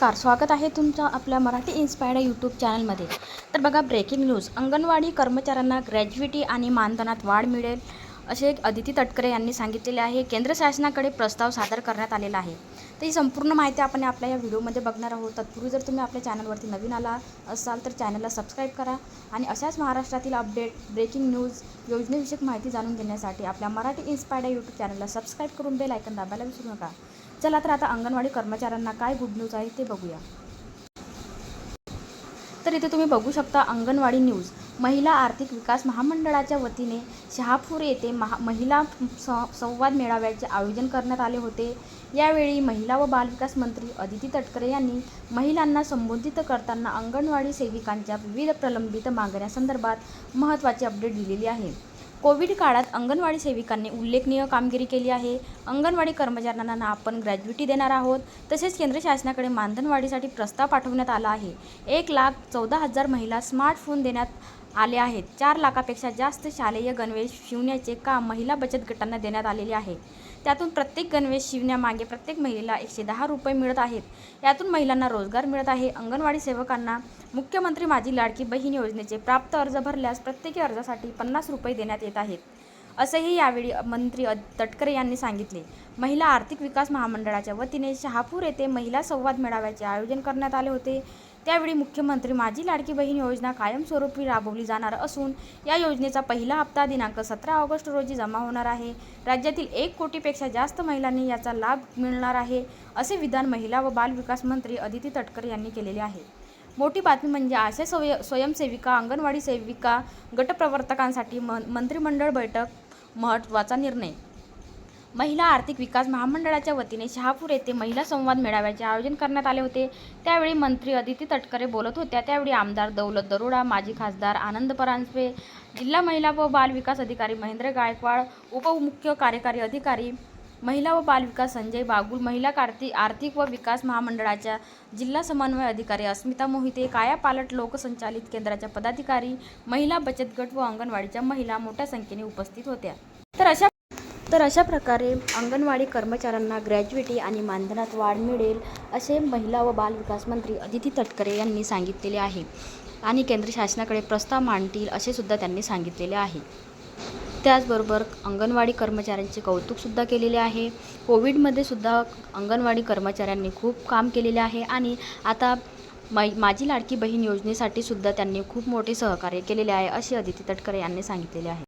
नमस्कार स्वागत आहे तुमचं आपल्या मराठी इन्स्पायर्ड यूट्यूब चॅनलमध्ये तर बघा ब्रेकिंग न्यूज अंगणवाडी कर्मचाऱ्यांना ग्रॅज्युएटी आणि मानधनात वाढ मिळेल. असे अदिती तटकरे यांनी सांगितलेले आहे. केंद्र शासनाकडे प्रस्ताव सादर करण्यात आलेला आहे. तर ही संपूर्ण माहिती आपण आपल्या या व्हिडिओमध्ये बघणार आहोत. तत्पूर्वी जर तुम्ही आपल्या चॅनलवरती नवीन आला असाल तर चॅनलला सबस्क्राईब करा आणि अशाच महाराष्ट्रातील अपडेट ब्रेकिंग न्यूज योजनेविषयक माहिती जाणून घेण्यासाठी आपल्या मराठी इन्स्पायर्ड यूट्यूब चॅनलला सबस्क्राईब करून बेल ऐकन दाबायला विसरू नका. चला तर आता अंगणवाडी कर्मचाऱ्यांना काय गुड न्यूज आहे ते बघूया. तर इथे तुम्ही बघू शकता अंगणवाडी न्यूज. महिला आर्थिक विकास महामंडळाच्या वतीने शहापूर येथे महा महिला स संवाद मेळाव्याचे आयोजन करण्यात आले होते. यावेळी महिला व बालविकास मंत्री अदिती तटकरे यांनी महिलांना संबोधित करताना अंगणवाडी सेविकांच्या विविध प्रलंबित मागण्यासंदर्भात महत्त्वाची अपडेट दिलेली आहे. कोविड काळात अंगणवाडी सेविकांनी उल्लेखनीय कामगिरी केली आहे. अंगणवाडी कर्मचाऱ्यांना आपण ग्रॅज्युटी देणार आहोत. तसेच केंद्र शासनाकडे मानधनवाढीसाठी प्रस्ताव पाठवण्यात आला आहे. एक लाख चौदा हजार महिला स्मार्टफोन देण्यात आले आहेत. चार लाखापेक्षा जास्त शालेय गणवेश शिवण्याचे काम महिला बचत गटांना देण्यात आलेले आहे. त्यातून प्रत्येक गणवेश शिवण्यामागे प्रत्येक महिलेला एकशे दहा रुपये मिळत आहेत. यातून महिलांना रोजगार मिळत आहे. अंगणवाडी सेवकांना मुख्यमंत्री माझी लाडकी बहीण योजनेचे प्राप्त अर्ज भरल्यास प्रत्येकी अर्जासाठी पन्नास रुपये देण्यात येत आहेत. असेही यावेळी मंत्री अद- तटकरे यांनी सांगितले. महिला आर्थिक विकास महामंडळाच्या वतीने शहापूर येथे महिला संवाद मेळाव्याचे आयोजन करण्यात आले होते. त्यावेळी मुख्यमंत्री माझी लाडकी बहीण योजना कायमस्वरूपी राबवली जाणार असून या योजनेचा पहिला हप्ता दिनांक सतरा ऑगस्ट रोजी जमा होणार आहे. राज्यातील एक कोटीपेक्षा जास्त महिलांनी याचा लाभ मिळणार आहे असे विधान महिला व बालविकास मंत्री अदिती तटकर यांनी केलेले आहे. मोठी बातमी म्हणजे आशा स्वय स्वयंसेविका अंगणवाडी सेविका गटप्रवर्तकांसाठी म मंत्रिमंडळ बैठक महत्त्वाचा निर्णय. महिला आर्थिक विकास महामंडळाच्या वतीने शहापूर येथे महिला संवाद मेळाव्याचे आयोजन करण्यात आले होते. त्यावेळी मंत्री अदिती तटकरे बोलत होत्या. त्यावेळी आमदार दौलत दरोडा माजी खासदार आनंद परांजपे जिल्हा महिला व बाल विकास अधिकारी महेंद्र गायकवाड उपमुख्य कार्यकारी अधिकारी महिला व बालविकास संजय बागुल महिला कार्तिक आर्थिक व विकास महामंडळाच्या जिल्हा समन्वय अधिकारी अस्मिता मोहिते कायापालट लोकसंचालित केंद्राच्या पदाधिकारी महिला बचत गट व अंगणवाडीच्या महिला मोठ्या संख्येने उपस्थित होत्या. तर अशा तर अशा प्रकारे अंगणवाडी कर्मचाऱ्यांना ग्रॅज्युएटी आणि मानधनात वाढ मिळेल असे महिला व बालविकास मंत्री अदिती तटकरे यांनी सांगितलेले आहे. आणि केंद्र शासनाकडे प्रस्ताव मांडतील असे सुद्धा त्यांनी सांगितलेले आहे. त्याचबरोबर अंगणवाडी कर्मचाऱ्यांचे कौतुकसुद्धा केलेले आहे. कोविडमध्ये सुद्धा अंगणवाडी कर्मचाऱ्यांनी खूप काम केलेले आहे आणि आता माई माझी लाडकी बहीण योजनेसाठी सुद्धा त्यांनी खूप मोठे सहकार्य केलेले आहे असे अदिती तटकरे यांनी सांगितलेले आहे.